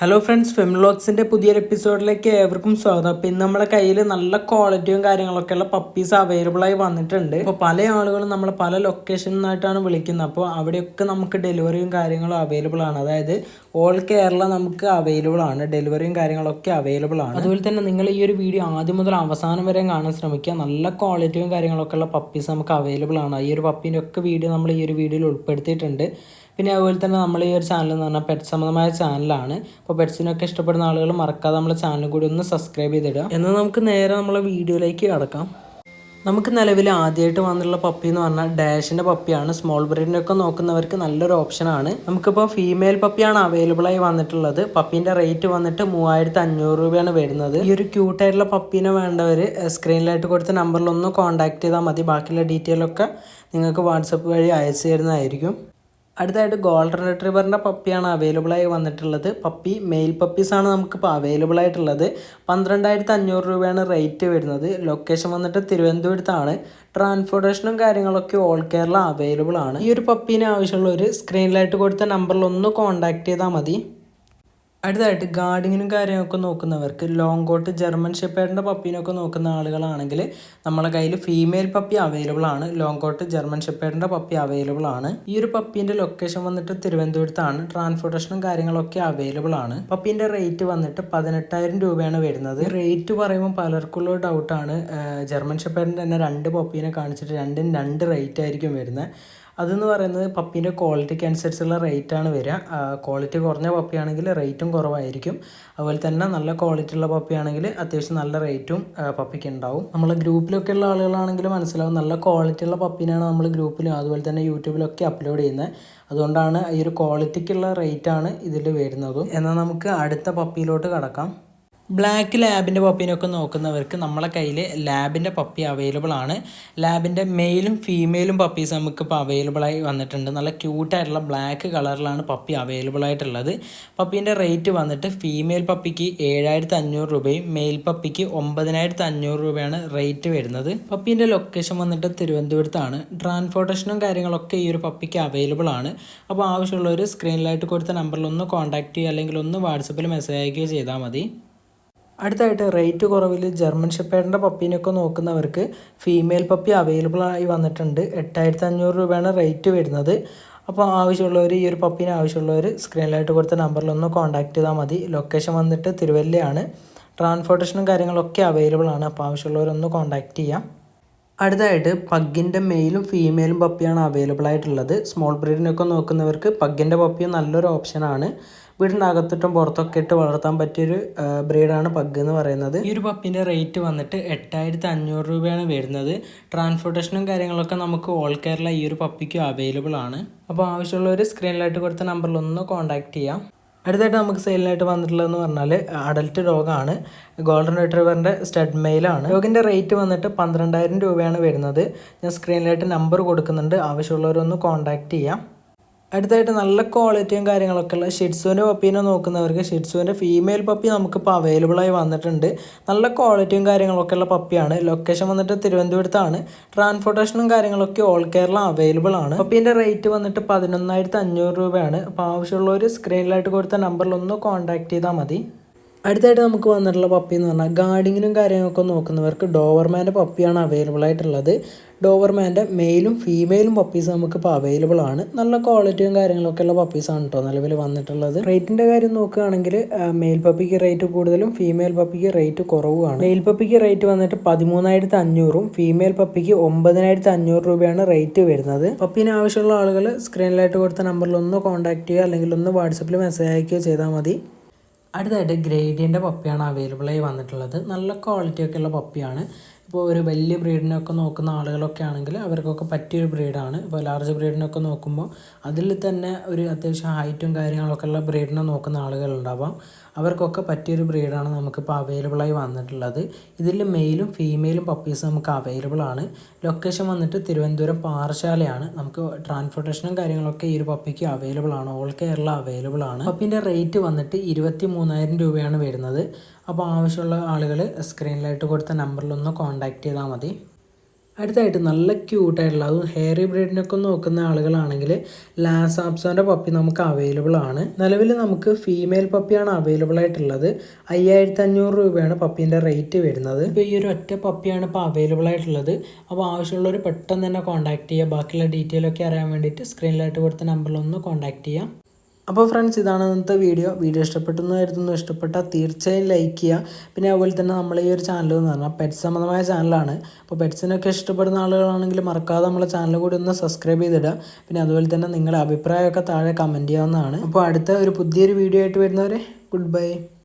Hello friends ഫെമിലോക്സിന്റെ പുതിയൊരു എപ്പിസോഡിലേക്ക് ഏവർക്കും സ്വാഗതം. അപ്പോൾ ഇന്ന് നമ്മുടെ കയ്യിൽ നല്ല ക്വാളിറ്റിയും കാര്യങ്ങളൊക്കെ ഉള്ള പപ്പീസ് അവൈലബിൾ ആയി വന്നിട്ടുണ്ട്. അപ്പോൾ പല ആളുകളും നമ്മൾ പല ലൊക്കേഷനിൽ നിന്നായിട്ടാണ് വിളിക്കുന്നത്. അപ്പോൾ അവിടെയൊക്കെ നമുക്ക് ഡെലിവറിയും കാര്യങ്ങളും അവൈലബിൾ ആണ്. അതായത് ഓൾ കേരള നമുക്ക് അവൈലബിൾ ആണ്. ഡെലിവറിയും കാര്യങ്ങളൊക്കെ അവൈലബിൾ ആണ്. അതുപോലെ തന്നെ നിങ്ങൾ ഈ ഒരു വീഡിയോ ആദ്യം മുതൽ അവസാനം വരെ കാണാൻ ശ്രമിക്കുക. നല്ല ക്വാളിറ്റിയും കാര്യങ്ങളൊക്കെ ഉള്ള പപ്പീസ് നമുക്ക് അവൈലബിൾ ആണ്. ഈ ഒരു പപ്പീന്റെ ഒക്കെ വീഡിയോ നമ്മൾ ഈ ഒരു വീഡിയോയിൽ ഉൾപ്പെടുത്തിയിട്ടുണ്ട്. പിന്നെ അതുപോലെ തന്നെ നമ്മൾ ഈ ഒരു ചാനൽ എന്ന് പറഞ്ഞാൽ പെറ്റ് സംബന്ധമായ ചാനലാണ് അപ്പോൾ പെറ്റ്സിനൊക്കെ ഇഷ്ടപ്പെടുന്ന ആളുകൾ മറക്കാതെ നമ്മളെ ചാനൽ കൂടി ഒന്ന് സബ്സ്ക്രൈബ് ചെയ്തിടുക. എന്നാൽ നമുക്ക് നേരെ നമ്മളെ വീഡിയോയിലേക്ക് കടക്കാം. നമുക്ക് നിലവിൽ ആദ്യമായിട്ട് വന്നിട്ടുള്ള പപ്പി എന്ന് പറഞ്ഞാൽ ഡാഷിന്റെ പപ്പിയാണ് സ്മോൾ ബ്രീഡിനൊക്കെ നോക്കുന്നവർക്ക് നല്ലൊരു ഓപ്ഷനാണ് നമുക്കിപ്പോൾ ഫീമെയിൽ പപ്പിയാണ് അവൈലബിൾ ആയി വന്നിട്ടുള്ളത്. പപ്പീന്റെ റേറ്റ് വന്നിട്ട് മൂവായിരത്തി അഞ്ഞൂറ് രൂപയാണ് വരുന്നത്. ഈ ഒരു ക്യൂട്ടായിട്ടുള്ള പപ്പീനെ വേണ്ടവർ സ്ക്രീനിലായിട്ട് കൊടുത്ത നമ്പറിലൊന്ന് കോൺടാക്ട് ചെയ്താൽ മതി. ബാക്കിയുള്ള ഡീറ്റെയിലൊക്കെ നിങ്ങൾക്ക് വാട്സപ്പ് വഴി അയച്ചു തരുന്നതായിരിക്കും. അടുത്തായിട്ട് ഗോൾഡൻ റിട്രീവറിന്റെ പപ്പിയാണ് അവൈലബിളായി വന്നിട്ടുള്ളത്. പപ്പി മെയിൽ പപ്പീസാണ് നമുക്കിപ്പോൾ അവൈലബിൾ ആയിട്ടുള്ളത്. പന്ത്രണ്ടായിരത്തി അഞ്ഞൂറ് രൂപയാണ് റേറ്റ് വരുന്നത്. ലൊക്കേഷൻ വന്നിട്ട് തിരുവനന്തപുരത്താണ്. ട്രാൻസ്പോർട്ടേഷനും കാര്യങ്ങളൊക്കെ ഓൾ കേരള അവൈലബിൾ ആണ്. ഈ ഒരു പപ്പീനെ ആവശ്യമുള്ളവർ സ്ക്രീനിലായിട്ട് കൊടുത്ത നമ്പറിൽ ഒന്ന് കോൺടാക്ട് ചെയ്താൽ മതി. അടുത്തതായിട്ട് ഗാർഡിങ്ങിനും കാര്യമൊക്കെ നോക്കുന്നവർക്ക് ലോങ് കോട്ട് ജർമ്മൻ ഷെപ്പേഡിന്റെ പപ്പീനൊക്കെ നോക്കുന്ന ആളുകളാണെങ്കിൽ നമ്മളെ കയ്യിൽ ഫീമെയിൽ പപ്പി അവൈലബിൾ ആണ്. ലോങ് കോട്ട് ജർമ്മൻ ഷെപ്പേഡിന്റെ പപ്പി അവൈലബിൾ ആണ്. ഈ ഒരു പപ്പീന്റെ ലൊക്കേഷൻ വന്നിട്ട് തിരുവനന്തപുരത്താണ്. ട്രാൻസ്പോർട്ടേഷനും കാര്യങ്ങളൊക്കെ അവൈലബിൾ ആണ്. പപ്പീന്റെ റേറ്റ് വന്നിട്ട് പതിനെട്ടായിരം രൂപയാണ് വരുന്നത്. റേറ്റ് പറയുമ്പോൾ പലർക്കുള്ള ഡൗട്ടാണ് ജർമ്മൻ ഷെപ്പേഡിന്റെ തന്നെ രണ്ട് പപ്പീനെ കാണിച്ചിട്ട് രണ്ടും രണ്ട് റേറ്റ് ആയിരിക്കും വരുന്നത്. അതെന്ന് പറയുന്നത് പപ്പീന്റെ ക്വാളിറ്റിക്ക് അനുസരിച്ചുള്ള റേറ്റാണ് വരിക. ക്വാളിറ്റി കുറഞ്ഞ പപ്പിയാണെങ്കിൽ റേറ്റും കുറവായിരിക്കും. അതുപോലെ തന്നെ നല്ല ക്വാളിറ്റി ഉള്ള പപ്പിയാണെങ്കിൽ അത്യാവശ്യം നല്ല റേറ്റും പപ്പിക്ക് ഉണ്ടാവും. നമ്മൾ ഗ്രൂപ്പിലൊക്കെ ഉള്ള ആളുകളാണെങ്കിൽ മനസ്സിലാവും നല്ല ക്വാളിറ്റി ഉള്ള പപ്പിനാണ് നമ്മൾ ഗ്രൂപ്പിലും അതുപോലെ തന്നെ യൂട്യൂബിലൊക്കെ അപ്ലോഡ് ചെയ്യുന്നത്. അതുകൊണ്ടാണ് ഈ ഒരു ക്വാളിറ്റിക്കുള്ള റേറ്റാണ് ഇതിൽ വരുന്നതും. എന്നാൽ നമുക്ക് അടുത്ത പപ്പിയിലോട്ട് കടക്കാം. ബ്ലാക്ക് ലാബിന്റെ പപ്പീനൊക്കെ നോക്കുന്നവർക്ക് നമ്മളെ കയ്യിൽ ലാബിന്റെ പപ്പി അവൈലബിൾ ആണ്. ലാബിന്റെ മെയിലും ഫീമെയിലും പപ്പീസ് നമുക്ക് ഇപ്പോൾ അവൈലബിൾ ആയി വന്നിട്ടുണ്ട്. നല്ല ക്യൂട്ടായിട്ടുള്ള ബ്ലാക്ക് കളറിലാണ് പപ്പി അവൈലബിൾ ആയിട്ടുള്ളത്. പപ്പീന്റെ റേറ്റ് വന്നിട്ട് ഫീമെയിൽ പപ്പിക്ക് ഏഴായിരത്തി അഞ്ഞൂറ് രൂപയും മെയിൽ പപ്പിക്ക് ഒമ്പതിനായിരത്തി അഞ്ഞൂറ് രൂപയാണ് റേറ്റ് വരുന്നത്. പപ്പീന്റെ ലൊക്കേഷൻ വന്നിട്ട് തിരുവനന്തപുരത്താണ്. ട്രാൻസ്പോർട്ടേഷനും കാര്യങ്ങളൊക്കെ ഈ ഒരു പപ്പിക്ക് അവൈലബിൾ ആണ്. അപ്പോൾ ആവശ്യമുള്ളവർ സ്ക്രീനിലായിട്ട് കൊടുത്ത നമ്പറിൽ ഒന്ന് കോൺടാക്റ്റ് ചെയ്യുക അല്ലെങ്കിൽ ഒന്ന് വാട്സപ്പിൽ മെസ്സേജ് അയക്കുകയോ ചെയ്താൽ മതി. അടുത്തായിട്ട് റേറ്റ് കുറവിൽ ജർമ്മൻ ഷെപ്പേഡിന്റെ പപ്പീനൊക്കെ നോക്കുന്നവർക്ക് ഫീമെയിൽ പപ്പി അവൈലബിൾ ആയി വന്നിട്ടുണ്ട്. എട്ടായിരത്തി അഞ്ഞൂറ് രൂപയാണ് റേറ്റ് വരുന്നത്. അപ്പോൾ ആവശ്യമുള്ളവർ ഈ ഒരു പപ്പിന് ആവശ്യമുള്ളവർ സ്ക്രീനിലായിട്ട് കൊടുത്ത നമ്പറിലൊന്ന് കോൺടാക്ട് ചെയ്താൽ മതി. ലൊക്കേഷൻ വന്നിട്ട് തിരുവല്ലയാണ്. ട്രാൻസ്പോർട്ടേഷനും കാര്യങ്ങളൊക്കെ അവൈലബിൾ ആണ്. അപ്പോൾ ആവശ്യമുള്ളവരൊന്ന് കോൺടാക്ട് ചെയ്യാം. അടുത്തായിട്ട് പഗ്ഗിന്റെ മെയിലും ഫീമെയിലും പപ്പിയാണ് അവൈലബിൾ ആയിട്ടുള്ളത്. സ്മോൾ ബ്രീഡിനൊക്കെ നോക്കുന്നവർക്ക് പഗ്ഗിന്റെ പപ്പിയും നല്ലൊരു ഓപ്ഷനാണ് വീടിന്റെ അകത്തിട്ടും പുറത്തൊക്കെ ഇട്ട് വളർത്താൻ പറ്റിയൊരു ബ്രീഡാണ് പഗ് എന്ന് പറയുന്നത്. ഈ ഒരു പപ്പിന്റെ റേറ്റ് വന്നിട്ട് എട്ടായിരത്തി അഞ്ഞൂറ് രൂപയാണ് വരുന്നത്. ട്രാൻസ്പോർട്ടേഷനും കാര്യങ്ങളൊക്കെ നമുക്ക് ഓൾ കേരള ഈ ഒരു പപ്പിക്കും അവൈലബിൾ ആണ്. അപ്പോൾ ആവശ്യമുള്ളവർ സ്ക്രീനിലായിട്ട് കൊടുത്ത നമ്പറിൽ ഒന്ന് കോൺടാക്ട് ചെയ്യാം. അടുത്തായിട്ട് നമുക്ക് സെയിലിനായിട്ട് വന്നിട്ടുള്ളതെന്ന് പറഞ്ഞാൽ അഡൽട്ട് ഡോഗാണ് ഗോൾഡൻ റിട്രീവറിന്റെ സ്റ്റഡ് മെയിലാണ് ഡോഗിന്റെ റേറ്റ് വന്നിട്ട് പന്ത്രണ്ടായിരം രൂപയാണ് വരുന്നത്. ഞാൻ സ്ക്രീനിലായിട്ട് നമ്പർ കൊടുക്കുന്നുണ്ട്. ആവശ്യമുള്ളവരൊന്ന് കോൺടാക്റ്റ് ചെയ്യാം. അടുത്തായിട്ട് നല്ല ക്വാളിറ്റിയും കാര്യങ്ങളൊക്കെ ഉള്ള ഷിറ്റ്സുവിന്റെ പപ്പീനെ നോക്കുന്നവർക്ക് ഷിറ്റ്സുവിന്റെ ഫീമെയിൽ പപ്പി നമുക്കിപ്പോൾ അവൈലബിൾ ആയി വന്നിട്ടുണ്ട്. നല്ല ക്വാളിറ്റിയും കാര്യങ്ങളൊക്കെ ഉള്ള പപ്പിയാണ് ലൊക്കേഷൻ വന്നിട്ട് തിരുവനന്തപുരത്താണ്. ട്രാൻസ്പോർട്ടേഷനും കാര്യങ്ങളൊക്കെ ഓൾ കേരള അവൈലബിൾ ആണ്. പപ്പീന്റെ റേറ്റ് വന്നിട്ട് പതിനൊന്നായിരത്തി അഞ്ഞൂറ് രൂപയാണ്. അപ്പോൾ ആവശ്യമുള്ളവർ സ്ക്രീനിലായിട്ട് കൊടുത്ത നമ്പറിൽ ഒന്ന് കോൺടാക്ട് ചെയ്താൽ മതി. അടുത്തായിട്ട് നമുക്ക് വന്നിട്ടുള്ള പപ്പി എന്ന് പറഞ്ഞാൽ ഗാർഡിങ്ങിനും കാര്യങ്ങളൊക്കെ നോക്കുന്നവർക്ക് ഡോവർമാന്റെ പപ്പിയാണ് അവൈലബിൾ ആയിട്ടുള്ളത്. ഡോവർമാന്റെ മെയിലും ഫീമെയിലും പപ്പീസ് നമുക്കിപ്പോൾ അവൈലബിൾ ആണ്. നല്ല ക്വാളിറ്റിയും കാര്യങ്ങളൊക്കെ ഉള്ള പപ്പീസാണ് കേട്ടോ നിലവിൽ വന്നിട്ടുള്ളത്. റേറ്റിന്റെ കാര്യം നോക്കുകയാണെങ്കിൽ മെയിൽ പപ്പിക്ക് റേറ്റ് കൂടുതലും ഫീമെയിൽ പപ്പിക്ക് റേറ്റ് കുറവുമാണ്. മെയിൽ പപ്പിക്ക് റേറ്റ് വന്നിട്ട് പതിമൂന്നായിരത്തി അഞ്ഞൂറും ഫീമെയിൽ പപ്പിക്ക് ഒമ്പതിനായിരത്തി അഞ്ഞൂറ് രൂപയാണ് റേറ്റ് വരുന്നത്. പപ്പീന് ആവശ്യമുള്ള ആളുകൾ സ്ക്രീനിലായിട്ട് കൊടുത്ത നമ്പറിൽ ഒന്ന് കോൺടാക്ട് ചെയ്യുക അല്ലെങ്കിൽ ഒന്ന് വാട്സപ്പിൽ മെസ്സേജ് അയക്കുകയോ ചെയ്താൽ മതി. അടുത്തായിട്ട് ഗ്രേഡിയന്റെ പപ്പിയാണ് അവൈലബിളായി വന്നിട്ടുള്ളത്. നല്ല ക്വാളിറ്റി ഒക്കെ ഉള്ള പപ്പിയാണ്. ഇപ്പോൾ ഒരു വലിയ ബ്രീഡിനൊക്കെ നോക്കുന്ന ആളുകളൊക്കെ ആണെങ്കിൽ അവർക്കൊക്കെ പറ്റിയൊരു ബ്രീഡാണ്. ഇപ്പോൾ ലാർജ് ബ്രീഡിനൊക്കെ നോക്കുമ്പോൾ അതിൽ തന്നെ ഒരു അത്യാവശ്യം ഹൈറ്റും കാര്യങ്ങളൊക്കെ ഉള്ള ബ്രീഡിനെ നോക്കുന്ന ആളുകളുണ്ടാവാം അവർക്കൊക്കെ പറ്റിയൊരു ബ്രീഡാണ് നമുക്കിപ്പോൾ അവൈലബിളായി വന്നിട്ടുള്ളത്. ഇതിൽ മെയിലും ഫീമെയിലും പപ്പീസ് നമുക്ക് അവൈലബിൾ ആണ്. ലൊക്കേഷൻ വന്നിട്ട് തിരുവനന്തപുരം പാറശാലയാണ്. നമുക്ക് ട്രാൻസ്പോർട്ടേഷനും കാര്യങ്ങളൊക്കെ ഈ ഒരു പപ്പിക്ക് അവൈലബിൾ ആണ്. ഓൾ കേരള അവൈലബിൾ ആണ്. പപ്പിന്റെ റേറ്റ് വന്നിട്ട് ഇരുപത്തി മൂന്നായിരം രൂപയാണ് വരുന്നത്. അപ്പോൾ ആവശ്യമുള്ള ആളുകൾ സ്ക്രീനിലായിട്ട് കൊടുത്ത നമ്പറിൽ ഒന്ന് കോൺടാക്ട് ചെയ്താൽ മതി. അടുത്തായിട്ട് നല്ല ക്യൂട്ടായിട്ടുള്ള അതും ഹെയർ ബ്രീഡിനൊക്കെ നോക്കുന്ന ആളുകളാണെങ്കിൽ ലാസ് ലാസാപ്സോന്റെ പപ്പി നമുക്ക് അവൈലബിൾ ആണ്. നിലവിൽ നമുക്ക് ഫീമെയിൽ പപ്പിയാണ് അവൈലബിൾ ആയിട്ടുള്ളത്. അയ്യായിരത്തി അഞ്ഞൂറ് രൂപയാണ് പപ്പീന്റെ റേറ്റ് വരുന്നത്. ഇപ്പോൾ ഈ ഒരു ഒറ്റ പപ്പിയാണ് ഇപ്പോൾ അവൈലബിൾ ആയിട്ടുള്ളത്. അപ്പോൾ ആവശ്യമുള്ളവർ പെട്ടെന്ന് തന്നെ കോൺടാക്ട് ചെയ്യുക ബാക്കിയുള്ള ഡീറ്റെയിൽ ഒക്കെ അറിയാൻ വേണ്ടിയിട്ട് സ്ക്രീനിലായിട്ട് കൊടുത്ത നമ്പറിലൊന്ന് കോൺടാക്ട് ചെയ്യാം. അപ്പോൾ ഫ്രണ്ട്സ് ഇതാണ് ഇന്നത്തെ വീഡിയോ വീഡിയോ ഇഷ്ടപ്പെട്ടെന്ന് കരുതുന്നു. ഇഷ്ടപ്പെട്ടാൽ തീർച്ചയായും ലൈക്ക് ചെയ്യുക. പിന്നെ അതുപോലെ തന്നെ നമ്മൾ ഈ ഒരു ചാനൽ എന്ന് പറഞ്ഞാൽ പെറ്റ് സംബന്ധമായ ചാനലാണ് അപ്പോൾ പെറ്റ്സിനൊക്കെ ഇഷ്ടപ്പെടുന്ന ആളുകളാണെങ്കിൽ മറക്കാതെ നമ്മളെ ചാനൽ കൂടി ഒന്ന് സബ്സ്ക്രൈബ് ചെയ്തിടുക. പിന്നെ അതുപോലെ തന്നെ നിങ്ങളുടെ അഭിപ്രായമൊക്കെ താഴെ കമന്റ് ചെയ്യാവുന്നതാണ്. അപ്പോൾ അടുത്ത ഒരു പുതിയൊരു വീഡിയോ ആയിട്ട് വരുന്നവരെ ഗുഡ് ബൈ